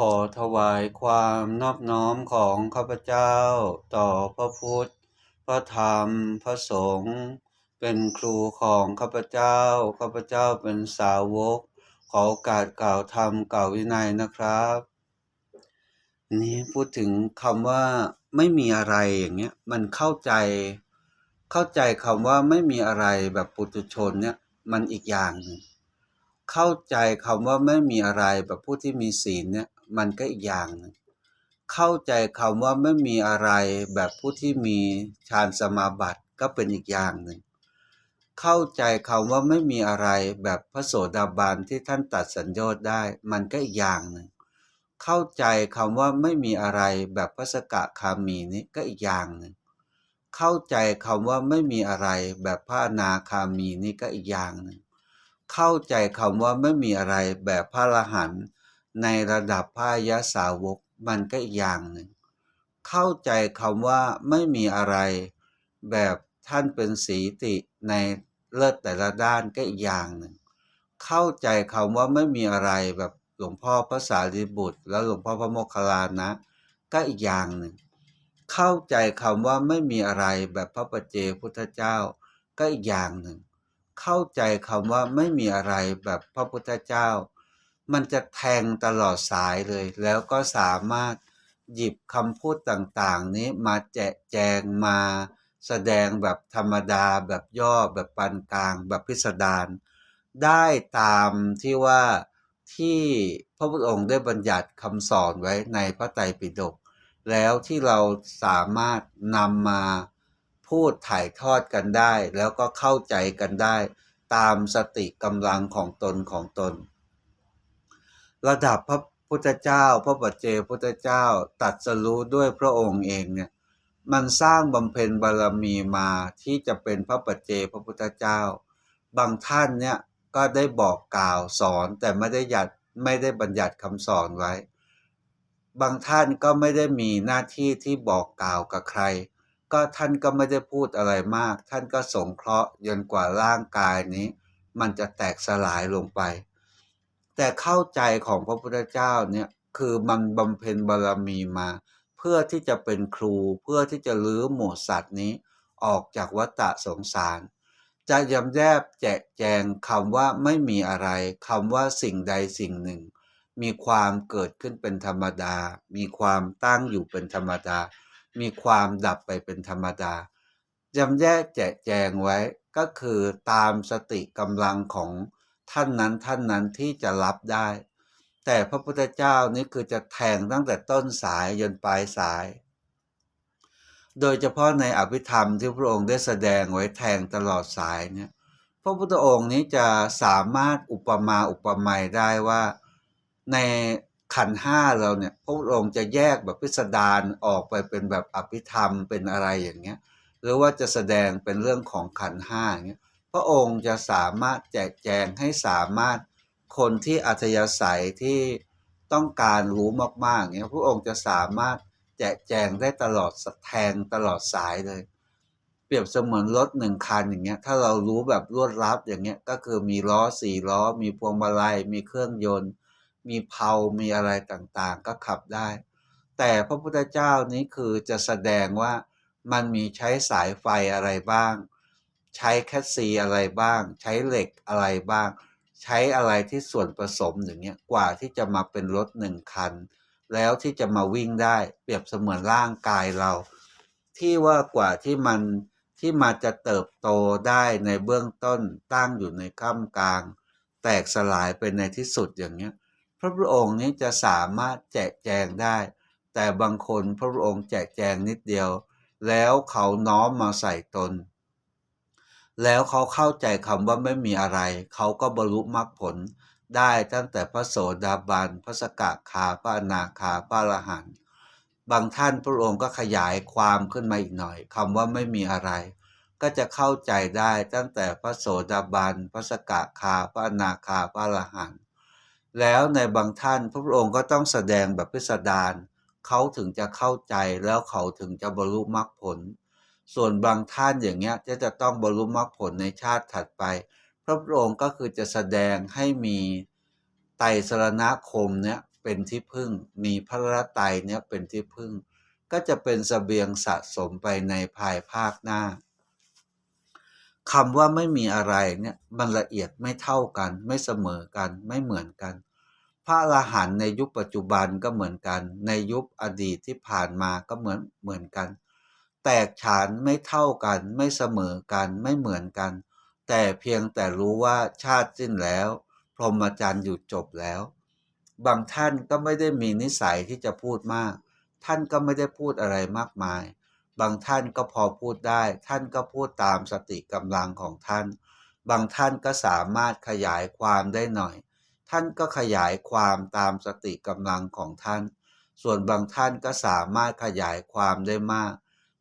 ขอถวายความนอบน้อมของข้าพเจ้า ต่อพระพุทธ พระธรรม พระสงฆ์เป็นครูของข้าพเจ้า ข้าพเจ้าเป็นสาวก ขอโอกาสกล่าวธรรมกล่าววินัยนะครับ นี่พูดถึงคำว่าไม่มีอะไรอย่างเงี้ย มันเข้าใจ เข้าใจคำว่าไม่มีอะไรแบบปุถุชนเนี่ย มันอีกอย่างหนึ่ง เข้าใจคำว่าไม่มีอะไรแบบผู้ที่มีศีลเนี่ยมันก็อีกอย่างหนึ่งเข้าใจคำว่าไม่มีอะไรแบบผู้ที่มีฌานสมาบัติก็เป็นอีกอย่างหนึ่งเข้าใจคำว่าไม่มีอะไรแบบพระโสดาบันที่ท่านตัดสัญญาได้ มันก็อีกอย่างหนึ่งเข้าใจคำว่าไม่มีอะไรแบบพระสกะคามีนี้ก็อีกอย่างหนึ่งเข้าใจคำว่าไม่มีอะไรแบบพระนาคามีนี่ก็อีกอย่างหนึ่ง เข้าใจคำว่าไม่มีอะไรแบบพระอรหันต์ในระดับพระยะสาวกมันก็อีกอย่างหนึ่ง เข้าใจคำว่าไม่มีอะไรแบบท่านเป็นสีติในเลิศแต่ละด้านก็อีกอย่างหนึ่ง เข้าใจคำว่าไม่มีอะไรแบบหลวงพ่อพระสารีบุตร แล้วหลวงพ่อพระโมคคัลลานะ ก็อีกอย่างหนึ่ง เข้าใจคำว่าไม่มีอะไรแบบพระปัจเจพุทธเจ้าก็อีกอย่างหนึ่ง เข้าใจคำว่าไม่มีอะไรแบบพระพุทธเจ้า มันจะแทงตลอดสายเลย แล้วก็สามารถหยิบคำพูดต่างๆ นี้มาแจกแจงมา แสดงแบบธรรมดาแบบย่อแบบปานกลาง แบบพิสดารได้ตามที่ว่าที่พระพุทธองค์ได้บัญญัติคำสอนไว้ในพระไตรปิฎกแล้วที่เราสามารถนำมา พูดถ่ายทอดกันได้ แล้วก็เข้าใจกันได้ ตามสติกำลังของตนของตน ระดับพระพุทธเจ้า พระปัจเจพุทธเจ้าตัดสรู้ด้วยพระองค์เองเนี่ยมันสร้างบำเพ็ญบารมีมาที่จะเป็นพระปัจเจพระพุทธเจ้า บางท่านเนี่ยก็ได้บอกกล่าวสอนแต่ไม่ได้ยัดไม่ได้บัญญัติคำสอนไว้ บางท่านก็ไม่ได้มีหน้าที่ที่บอกกล่าวกับใคร ก็ท่านก็ไม่ได้พูดอะไรมาก ท่านก็สงเคราะห์จนกว่าร่างกายนี้ มันจะแตกสลายลงไป แต่เข้าใจของพระพุทธเจ้าเนี่ยคือมันบำเพ็ญบารมีมา เพื่อที่จะเป็นครูเพื่อที่จะลื้อหมู่สัตว์นี้ ออกจากวัฏสงสาร จะยำแยบแจกแจงคำว่าไม่มีอะไรคำว่าสิ่งใดสิ่งหนึ่ง มีความเกิดขึ้นเป็นธรรมดา มีความตั้งอยู่เป็นธรรมดา มีความดับไปเป็นธรรมดายำแยกแจกแจงไว้ก็คือตามสติกำลังของท่านนั้นท่านนั้นที่จะรับได้ แต่พระพุทธเจ้านี่คือจะแทงตั้งแต่ต้นสายจนปลายสาย โดยเฉพาะในอภิธรรมที่พระองค์ได้แสดงไว้แทงตลอดสายเนี่ยพระพุทธองค์นี้จะสามารถอุปมาอุปไมยได้ว่าใน ขันห้าเราเนี่ยพระองค์จะแยกแบบพิสดารออกไปเป็นแบบอภิธรรมเป็นอะไรอย่างเงี้ยหรือว่าจะแสดงเป็นเรื่องของขันห้าอย่างเงี้ยพระองค์จะสามารถแจกแจงให้สามารถคนที่อัธยาศัยที่ต้องการรู้มากๆเงี้ยพระองค์จะสามารถแจกแจงได้ตลอดแทงตลอดสายเลย เปรียบเสมือนรถหนึ่งคันอย่างเงี้ยถ้าเรารู้แบบรวดลับอย่างเงี้ยก็คือมีล้อสี่ล้อ มีพวงมาลัยมีเครื่องยนต์ มีเพลามีอะไรต่างๆ ก็ขับได้ แต่พระพุทธเจ้านี้คือจะแสดงว่ามันมีใช้สายไฟอะไรบ้าง ใช้แคสซีอะไรบ้าง ใช้เหล็กอะไรบ้าง ใช้อะไรที่ส่วนผสมอย่างเงี้ยกว่าที่จะมาเป็นรถหนึ่งคัน แล้วที่จะมาวิ่งได้เปรียบเสมือนร่างกายเรา ที่ว่ากว่าที่มันที่มาจะเติบโตได้ในเบื้องต้นตั้งอยู่ในข้ามกลาง แตกสลายไปในที่สุดอย่างเงี้ย พระพุทธองค์นี้จะสามารถแจกแจงได้ แต่บางคนพระพุทธองค์แจกแจงนิดเดียว แล้วเขาน้อมมาใส่ตน แล้วเขาเข้าใจคำว่าไม่มีอะไร เขาก็บรรลุมรรคผลได้ตั้งแต่พระโสดาบันพระสกทาพระอนาคาพระอรหันต์บางท่านพระองค์ก็ขยายความขึ้นมาอีกหน่อยคำว่าไม่มีอะไร ก็จะเข้าใจได้ตั้งแต่พระโสดาบันพระสกทาพระอนาคาพระอรหันต์ แล้วในบางท่านพระองค์ก็ต้องแสดงแบบพิสดารเขาถึงจะเข้าใจแล้วเขาถึงจะบรรลุมรรคผล ส่วนบางท่านอย่างเงี้ยจะจะต้องบรรลุมรรคผลในชาติถัดไป พระพุทธองค์ก็คือจะแสดงให้มีไตรสรณคมเนี่ยเป็นที่พึ่ง มีพระรไตรเนี่ยเป็นที่พึ่ง ก็จะเป็นสเสบียงสะสมไปในภายภาคหน้าคำว่าไม่มีอะไรเนี่ยมันละเอียดไม่เท่ากัน ไม่เสมอกันไม่เหมือนกัน พระอรหันต์ในยุคปัจจุบันก็เหมือนกัน ในยุคอดีตที่ผ่านมาก็เหมือนเหมือนกัน แตกฉานไม่เท่ากัน ไม่เสมอกันไม่เหมือนกัน แต่เพียงแต่รู้ว่าชาติสิ้นแล้ว พรหมจรรย์อยู่จบแล้ว บางท่านก็ไม่ได้มีนิสัยที่จะพูดมาก ท่านก็ไม่ได้พูดอะไรมากมาย บางท่านก็พอพูดได้ ท่านก็พูดตามสติกำลังของท่าน บางท่านก็สามารถขยายความได้หน่อย ท่านก็ขยายความตามสติกำลังของท่าน ส่วนบางท่านก็สามารถขยายความได้มาก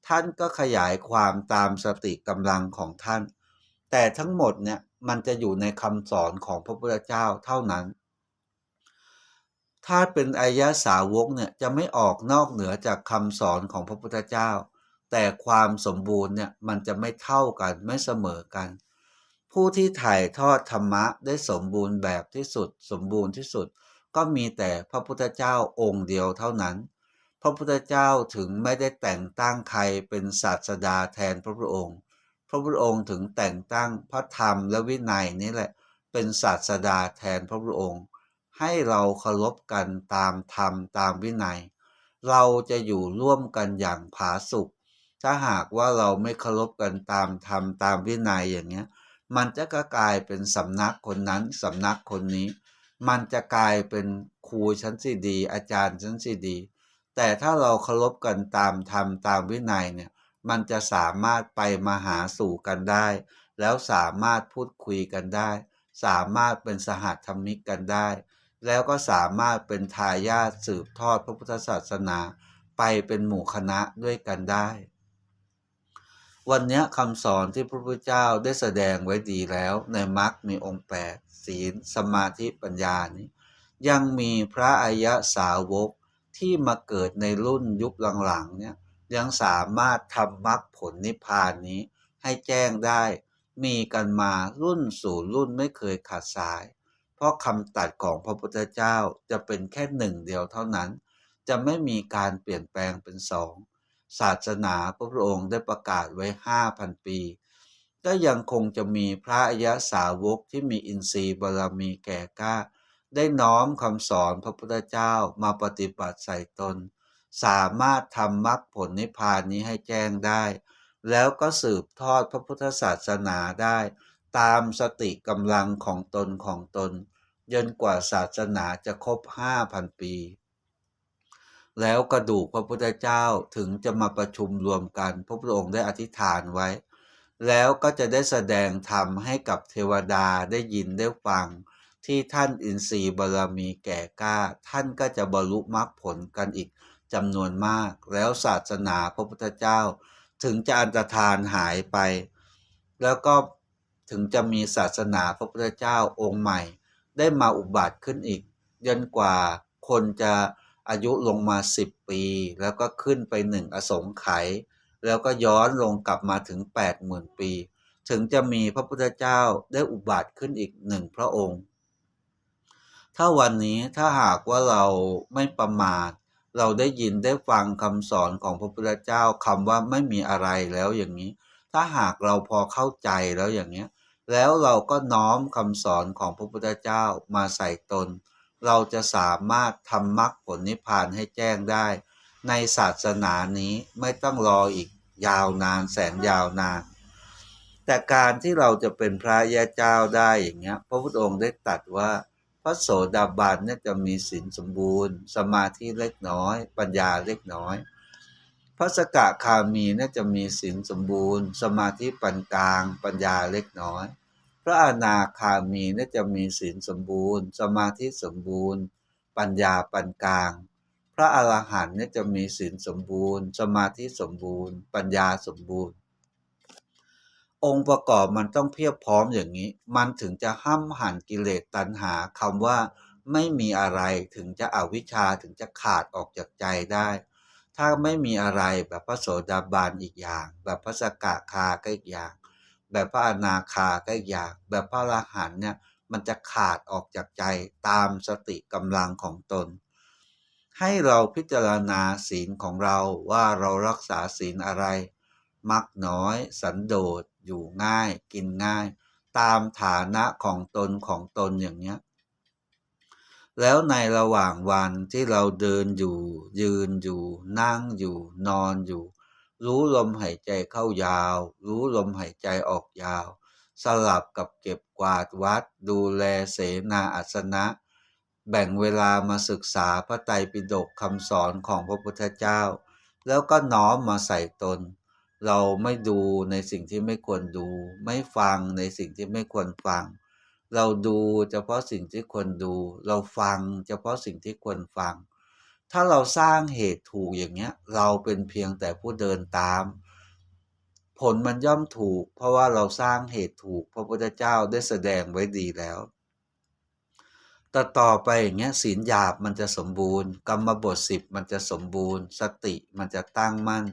ท่านก็ขยายความตามสติกำลังของท่าน แต่ทั้งหมดเนี่ยมันจะอยู่ในคำสอนของพระพุทธเจ้าเท่านั้น ถ้าเป็นอายะสาวกเนี่ยจะไม่ออกนอกเหนือจากคำสอนของพระพุทธเจ้า แต่ความสมบูรณ์เนี่ยมันจะไม่เท่ากันไม่เสมอกัน ผู้ที่ถ่ายทอดธรรมะได้สมบูรณ์แบบที่สุด สมบูรณ์ที่สุด ก็มีแต่พระพุทธเจ้าองค์เดียวเท่านั้น พระพุทธเจ้าถึงไม่ได้แต่งตั้งใครเป็นศาสดาแทนพระพุทธองค์ พระพุทธองค์ถึงแต่งตั้งพระธรรมและวินัยนี่แหละ เป็นศาสดาแทนพระพุทธองค์ ให้เราเคารพกันตามธรรมตามวินัย เราจะอยู่ร่วมกันอย่างผาสุกถ้าหากว่าเราไม่เคารพกันตามธรรมตามวินัยอย่างเงี้ย มันจะก็กลายเป็นสำนักคนนั้นสำนักคนนี้ มันจะกลายเป็นครูชั้นสี่ดี อาจารย์ชั้นสี่ดี แต่ถ้าเราเคารพกันตามธรรมตามวินัยเนี่ยมันจะสามารถไปมาหาสู่กันได้ แล้วสามารถพูดคุยกันได้ สามารถเป็นสหธรรมิกกันได้ แล้วก็สามารถเป็นทายาทสืบทอดพระพุทธศาสนา ไปเป็นหมู่คณะด้วยกันได้ วันนี้คำสอนที่พระพุทธเจ้าได้แสดงไว้ดีแล้ว ในมรรคมีองค์แปดศีล สมาธิปัญญานี้ ยังมีพระอายะสาวกที่มาเกิดในรุ่นยุคหลังๆเนี่ยยังสามารถทำมรรคผลนิพพานนี้ให้แจ้งได้ มีกันมารุ่นสู่รุ่นไม่เคยขาดสาย เพราะคำตัดของพระพุทธเจ้าจะเป็นแค่หนึ่งเดียวเท่านั้น จะไม่มีการเปลี่ยนแปลงเป็นสอง ศาสนาพระพุทธองค์ได้ประกาศไว้ห้าพันปี ก็ยังคงจะมีพระอริยสาวกที่มีอินทรีย์บารมีแก่กล้า ได้น้อมคำสอนพระพุทธเจ้ามาปฏิบัติใส่ตน สามารถทำมรรคผลนิพพานนี้ให้แจ้งได้ แล้วก็สืบทอดพระพุทธศาสนาได้ ตามสติกำลังของตนของตนจนกว่าศาสนาจะครบห้าพันปี แล้วกระดูกพระพุทธเจ้าถึงจะมาประชุมรวมกัน พระพุทธองค์ได้อธิษฐานไว้ แล้วก็จะได้แสดงธรรมให้กับเทวดาได้ยินได้ฟัง ที่ท่านอินทรีย์บารมีแก่กล้า ท่านก็จะบรรลุมรรคผลกันอีกจำนวนมาก แล้วศาสนาพระพุทธเจ้า ถึงจะอันตรธานหายไป แล้วก็ถึงจะมีศาสนาพระพุทธเจ้าองค์ใหม่ ได้มาอุบัติขึ้นอีกจนกว่าคนจะ อายุลงมาสิบปี แล้วก็ขึ้นไปหนึ่งอสงไขยแล้วก็ย้อนลงกลับมาถึงแปดหมื่นปี ถึงจะมีพระพุทธเจ้าได้อุบัติขึ้นอีกหนึ่งพระองค์ ถ้าวันนี้ถ้าหากว่าเราไม่ประมาทเราได้ยินได้ฟังคำสอนของพระพุทธเจ้าคำว่าไม่มีอะไรแล้วอย่างนี้ ถ้าหากเราพอเข้าใจแล้วอย่างนี้แล้วเราก็น้อมคำสอนของพระพุทธเจ้ามาใส่ตน เราจะสามารถทำมรรคผลนิพพานให้แจ้งได้ ในศาสนานี้ไม่ต้องรออีกยาวนานแสนยาวนาน แต่การที่เราจะเป็นพระยาเจ้าได้อย่างเงี้ยพระพุทธองค์ได้ตัดว่าพระโสดาบันเนี่ยจะมีศีลสมบูรณ์ สมาธิเล็กน้อย ปัญญาเล็กน้อย พระสกะคามีเนี่ยจะมีศีลสมบูรณ์ สมาธิปานกลาง ปัญญาเล็กน้อย พระอนาคามีน่าจะมีศีลสมบูรณ์ สมาธิสมบูรณ์ ปัญญาปันกลาง พระอรหันต์เนี่ยจะมีศีลสมบูรณ์ สมาธิสมบูรณ์ ปัญญาสมบูรณ์ องค์ประกอบมันต้องเพียบพร้อมอย่างนี้ มันถึงจะห้ำหันกิเลสตัณหาคำว่าไม่มีอะไรถึงจะอวิชชาถึงจะขาดออกจากใจได้ ถ้าไม่มีอะไรแบบพระโสดาบันอีกอย่าง แบบพระสกทาก็อีกอย่าง แบบพระอนาคาก็อย่าง แบบพระอรหันเนี่ยมันจะขาดออกจากใจตามสติกำลังของตน ให้เราพิจารณาศีลของเราว่าเรารักษาศีลอะไร มักน้อย สันโดษ อยู่ง่าย กินง่าย ตามฐานะของตนของตนอย่างเนี้ยแล้วในระหว่างวันที่เราเดินอยู่ ยืนอยู่ นั่งอยู่ นอนอยู่ รู้ลมหายใจเข้ายาว รู้ลมหายใจออกยาว สลับกับเก็บกวาดวัด ดูแลเสนาอาสนะ แบ่งเวลามาศึกษาพระไตรปิฎกคำสอนของพระพุทธเจ้า แล้วก็น้อมมาใส่ตน เราไม่ดูในสิ่งที่ไม่ควรดู ไม่ฟังในสิ่งที่ไม่ควรฟัง เราดูเฉพาะสิ่งที่ควรดู เราฟังเฉพาะสิ่งที่ควรฟัง ถ้าเราสร้างเหตุถูกอย่างเงี้ย เราเป็นเพียงแต่ผู้เดินตาม ผลมันย่อมถูก เพราะว่าเราสร้างเหตุถูก พระพุทธเจ้าได้แสดงไว้ดีแล้วแต่ต่อไปอย่างเงี้ยศีลหยาบมันจะสมบูรณ์ กรรมบทสิบมันจะสมบูรณ์ สติมันจะตั้งมั่น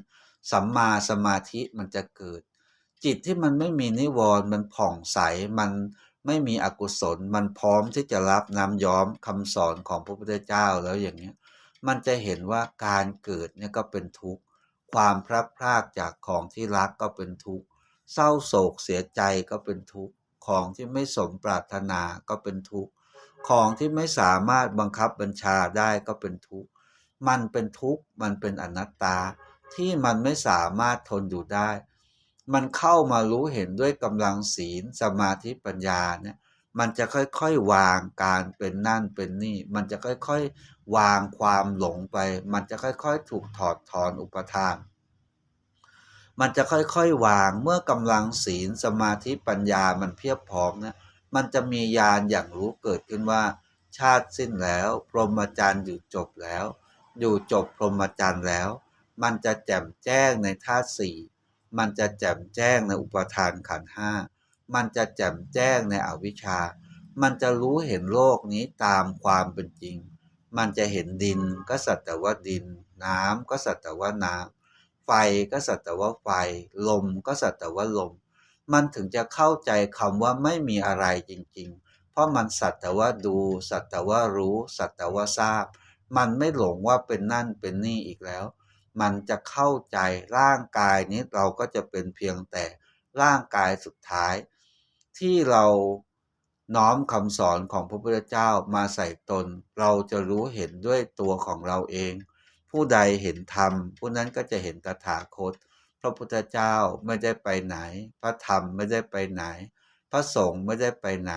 สัมมาสมาธิมันจะเกิด จิตที่มันไม่มีนิวรณ์มันผ่องใสมันไม่มีอกุศล มันพร้อมที่จะรับน้ำย้อมคำสอนของพระพุทธเจ้าแล้วอย่างเงี้ย มันจะเห็นว่าการเกิดเนี่ยก็เป็นทุกข์ความพลัดพรากจากของที่รักก็เป็นทุกข์เศร้าโศกเสียใจก็เป็นทุกข์ของที่ไม่สมปรารถนาก็เป็นทุกข์ของที่ไม่สามารถบังคับบัญชาได้ก็เป็นทุกข์มันเป็นทุกข์มันเป็นอนัตตา ที่มันไม่สามารถทนอยู่ได้ มันเข้ามารู้เห็นด้วยกำลังศีลสมาธิปัญญาเนี่ย มันจะค่อยๆวางการเป็นนั่นเป็นนี่ มันจะค่อยๆวางความหลงไป มันจะค่อยๆ ถูกถอดถอนอุปทาน มันจะค่อยๆวางเมื่อกำลังศีลสมาธิปัญญามันเพียบพร้อมเนี่ยมันจะมีญาณอย่างรู้เกิดขึ้นว่า ชาติสิ้นแล้ว พรหมจรรย์อยู่จบแล้ว อยู่จบพรหมจรรย์แล้ว มันจะแจ่มแจ้งในธาตุสี่มันจะแจ่มแจ้งในอุปทานขันห้า มันจะแจ่มแจ้งในอวิชชา มันจะรู้เห็นโลกนี้ตามความเป็นจริง มันจะเห็นดินก็สัตว์แต่ว่าดิน น้ำก็สัตว์แต่ว่าน้ำไฟก็สัตว์แต่ว่าไฟ ลมก็สัตว์แต่ว่าลม มันถึงจะเข้าใจคำว่าไม่มีอะไรจริง ๆ เพราะมันสัตว์แต่ว่าดู สัตว์แต่ว่ารู้ สัตว์แต่ว่าทราบ มันไม่หลงว่าเป็นนั่นเป็นนี่อีกแล้ว มันจะเข้าใจร่างกายนี้เราก็จะเป็นเพียงแต่ร่างกายสุดท้าย ที่เราน้อมคำสอนของพระพุทธเจ้ามาใส่ตน เราจะรู้เห็นด้วยตัวของเราเอง ผู้ใดเห็นธรรม ผู้นั้นก็จะเห็นตถาคต พระพุทธเจ้าไม่ได้ไปไหน พระธรรมไม่ได้ไปไหน พระสงฆ์ไม่ได้ไปไหน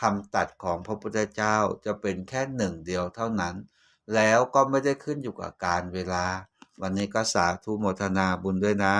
คำตัดของพระพุทธเจ้าจะเป็นแค่หนึ่งเดียวเท่านั้น แล้วก็ไม่ได้ขึ้นอยู่กับการเวลา วันนี้ก็สาธุโมทนาบุญด้วยนะ